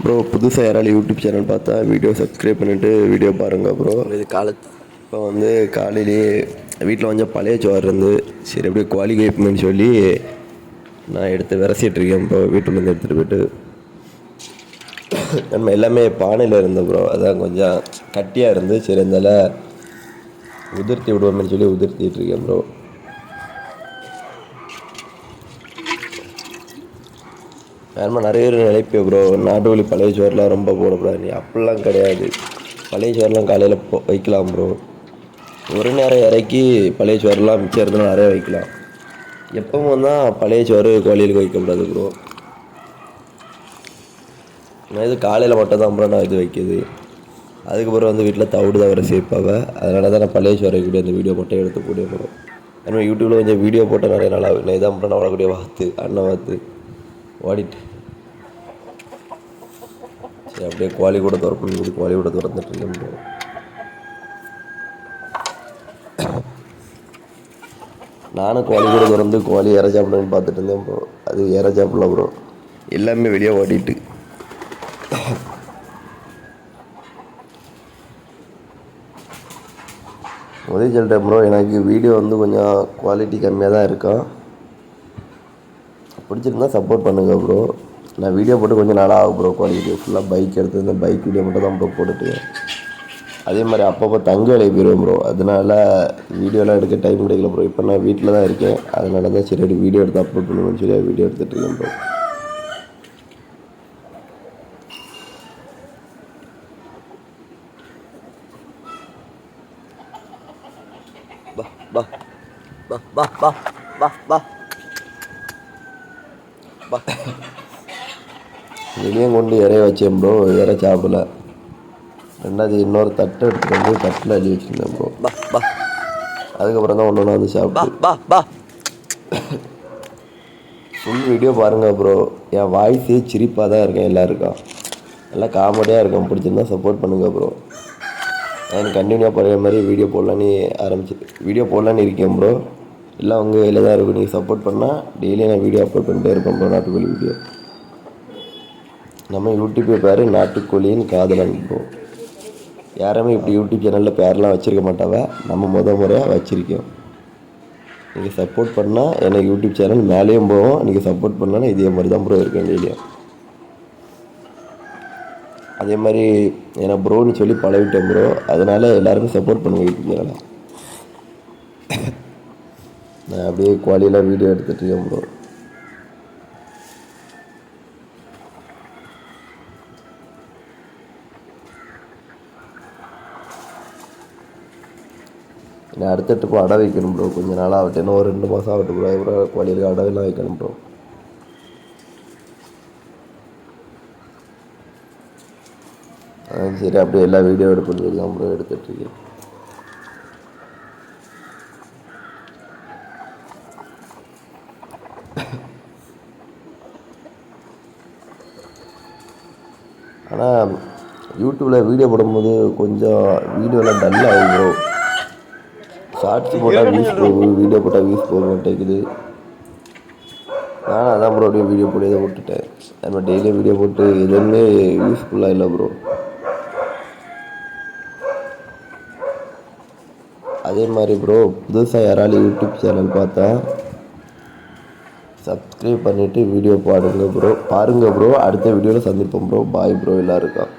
Bro புதுசாக யாராலும் YouTube channel பார்த்தா வீடியோ சப்ஸ்கிரைப் பண்ணிவிட்டு வீடியோ பாருங்கள் ப்ரோ இது காலத்து இப்போ வந்து காலையிலேயே வீட்டில் கொஞ்சம் பழைய சோறு இருந்து சரி அப்படியே குவாலி கேட்புன்னு சொல்லி நான் எடுத்து விரசிட்டு இருக்கேன் ப்ரோ வீட்டுலேருந்து எடுத்துகிட்டு போயிட்டு. நம்ம எல்லாமே பானையில் இருந்தோம் ப்ரோ அதான் கொஞ்சம் கட்டியாக இருந்து சரி இருந்தால உதிர்த்தி விடுவோம்னு சொல்லி உதிர்த்திட்டு இருக்கேன் ப்ரோ வேணுமா நிறைய பேர் நினைப்பே ப்ரோ நாட்டுக்கோழி பழைய சோறுலாம் ரொம்ப போடக்கூடாது நீ அப்படிலாம் கிடையாது. பழைய சோறுலாம் காலையில் போ வைக்கலாம் ப்ரோ ஒரு நேரம் இறக்கி பழைய சோறுலாம் மிச்சம் இருந்தாலும் நிறைய வைக்கலாம். எப்பவும் தான் பழைய சோறு கோழிகளுக்கு வைக்கக்கூடாது ப்ரோ நான் இது காலையில் மட்டும் தான் ப்ரோ நான் இது வைக்கிது. அதுக்கப்புறம் வந்து வீட்டில் தவிடு தவிர சேர்ப்பாங்க. அதனால தான் நான் பழைய சோறு வைக்கக்கூடிய அந்த வீடியோ மட்டும் எடுத்து போட ப்ரோ ஆனால் யூடியூப்பில் கொஞ்சம் வீடியோ போட்டால் நிறைய நல்லா நான் இதான் ப்ரோ நான் வரக்கூடிய வாத்து அண்ணன் வாத்து ஓடிட்டு. சரி அப்படியே குவாலி கூட திறக்கணும் சொல்லி குவாலி கூட திறந்துட்டு இருக்கேன் நானும் கோழி கூட திறந்து கோழி இற சாப்பிடணும்னு பார்த்துட்டு இருந்தேன் ப்ரோ அது இற சாப்பிடல ப்ரோ எல்லாமே வெளியே ஓடிட்டு. உதவி சொல்லிட்டேன் ப்ரோ எனக்கு வீடியோ வந்து கொஞ்சம் குவாலிட்டி கம்மியாக தான் இருக்கும் பிடிச்சிருந்தா சப்போர்ட் பண்ணுங்கள் ப்ரோ நான் வீடியோ போட்டு கொஞ்சம் நாளாக ஆகும் ப்ரோ குவாலிட்டி ஃபுல்லாக பைக் எடுத்து இந்த பைக் வீடியோ மட்டும் தான் ப்ரோ போட்டுட்டு. அதே மாதிரி அப்பப்போ தங்க விலை போயிடும் ப்ரோ அதனால வீடியோலாம் எடுக்க டைம் கிடைக்கல ப்ரோ இப்போ நான் வீட்டில் தான் இருக்கேன். அதனால தான் சரி வீடியோ எடுத்து அப்லோட் பண்ணுவேன்னு சொல்லி வீடியோ எடுத்துகிட்டு இருக்கேன் bro bah bah bah bah bah bah bah வெளியே கொண்டு இறைய வச்சேன் ப்ரோ இற சாப்பிடல. ரெண்டாவது இன்னொரு தட்டு எடுத்துகிட்டு வந்து தட்டில் அள்ளி வச்சுருந்தேன் ப்ரோ பா பா. அதுக்கப்புறம் தான் ஒன்று ஒன்றா வந்து பா சாப்பிட்டு. பா பா. ஃபுல் வீடியோ பாருங்கள் ப்ரோ என் வாய்ஸே சிரிப்பாக தான் இருக்கேன் எல்லாருக்கும். நல்லா காமெடியாக இருக்கும். பிடிச்சிருந்தா சப்போர்ட் பண்ணுங்கள் ப்ரோ நான் கண்டினியூவாக பழைய மாதிரி வீடியோ போடலான்னு ஆரம்பிச்சு வீடியோ போடலான்னு இருக்கேன் ப்ரோ எல்லாம் உங்கள் கையில் தான் இருக்கும். நீங்கள் சப்போர்ட் பண்ணால் டெய்லியும் நான் வீடியோ அப்லோட் பண்ணிட்டே இருப்பேன் ப்ரோ நாட்டுக்கோழி வீடியோ நம்ம யூடியூப்பை பேர் நாட்டுக்கோழியின் காதலன் ப்ரோ யாருமே இப்படி யூடியூப் சேனலில் பேரெலாம் வச்சுருக்க மாட்டாவ நம்ம முத முறையாக வச்சுருக்கோம். நீங்கள் சப்போர்ட் பண்ணால் எனக்கு யூடியூப் சேனல் மேலேயும் போவோம் நீங்கள் சப்போர்ட் பண்ணாலும் இதே மாதிரி தான் ப்ரோ இருக்கேன் டெய்லியும் அதே மாதிரி ஏன்னா ப்ரோன்னு சொல்லி பழகிட்டேன் ப்ரோ அதனால் எல்லாருமே சப்போர்ட் பண்ணுங்க யூடியூப் சேனலை நான் அப்படியே குவாலியில் வீடியோ எடுத்துகிட்டு இருக்கேன் ப்ரோ நான் அடுத்த ட்ரிப்பு அடை வைக்கணும் ப்ரோ கொஞ்சம் நாளாக ஆகட்டும். இன்னும் ஒரு ரெண்டு மாதம் ஆகட்டும் ப்ரோ அப்புறம் குவாலியில் அடவெல்லாம் வைக்கணும் ப்ரோ சரி அப்படியே எல்லா வீடியோ எடுப்பேன்னு சொல்லி தான் ப்ரோ எடுத்துகிட்ருக்கேன் ஆனால் யூடியூப்பில் வீடியோ போடும்போது கொஞ்சம் வீடியோலாம் டல் ஆகும் ப்ரோ ஷார்ட்ஸ் போட்டால் வியூஸ் போகும் வீடியோ போட்டால் வியூஸ் போக மாட்டேங்குது. நானும் அதான் ப்ரோ அப்படியே வீடியோ போட்டு விட்டுட்டேன் நம்ம டெய்லி வீடியோ போட்டு எதுவுமே யூஸ்ஃபுல்லாக இல்லை ப்ரோ அதே மாதிரி ப்ரோ புதுசாக யாராலும் யூடியூப் சேனல் பார்த்தா சப்ஸ்கிரைப் பண்ணிவிட்டு வீடியோ பாருங்கள் ப்ரோ பாருங்கள் ப்ரோ அடுத்த வீடியோவில் சந்திப்போம் ப்ரோ பாய் ப்ரோ எல்லாருக்கும்.